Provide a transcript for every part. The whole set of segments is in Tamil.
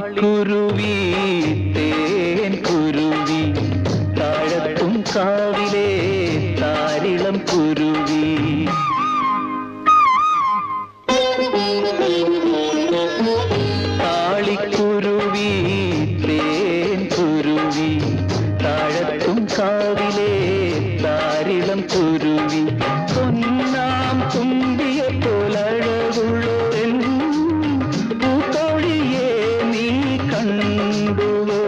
மணிக்குருவி தேன் குருவி. தாழத்தும் காவிலே தாரிளம் குருவி. தாளிக்குருவி தேன் குருவி. தாழத்தும் காவிலே தாரிளம் குருவி. பொன்னாம் தும்பி கண்டுவோ?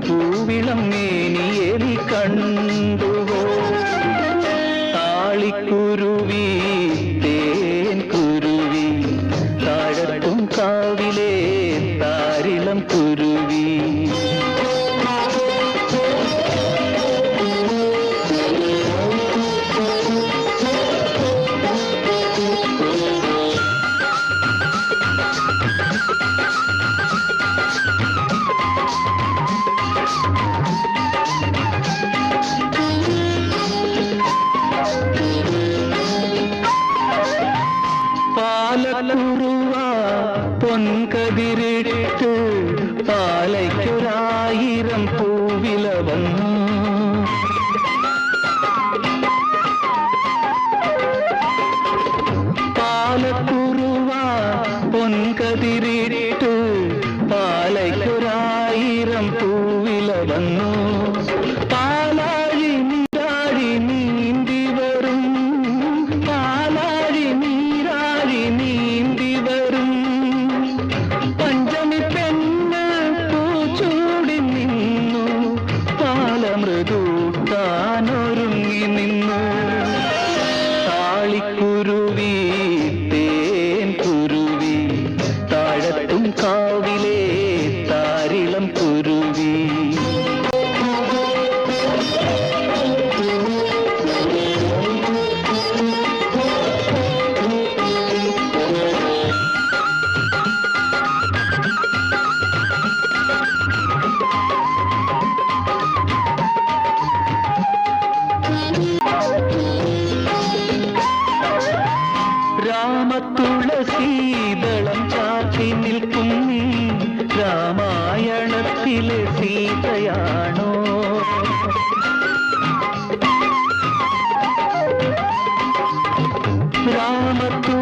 பூவிளம் மேனியேலி கண்டுவோ? தாளிக்குருவி தேன் குருவி தாழட்டும் காவிலே தாரிளம் குருவி. பலருவா பொன் கதிரிட்டு பாலைக்குராயிரம் பூவில வந்து പാലമൃദൂട്ടാനൊരുങ്ങി നിന്നു. താളിക്കുരുവി തേൻ കുരുവി താഴത്തും കാവിലെ രാമായണത്തിലെ സീതയാണോ?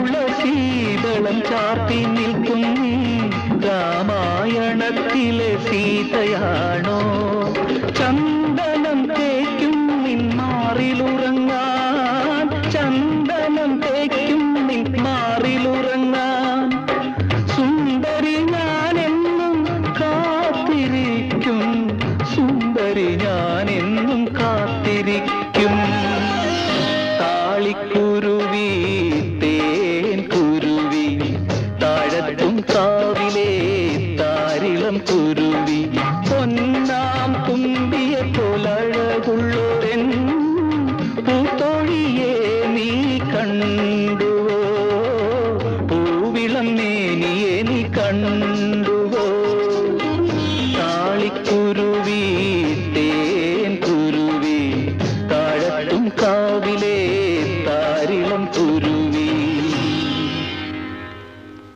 രാമതുളസീതളം ചാത്തി നിൽക്കും രാമായണത്തിലെ സീതയാണോ? ചന്ദനം തേക്കും നിന്മാറിലുറങ്ങാൻ பூத்தோழியை போல அழகுள்ளோரென் பூத்தோழியே நீ கண்டுவோ. பூவிளம் மேனியே நீ கண்டு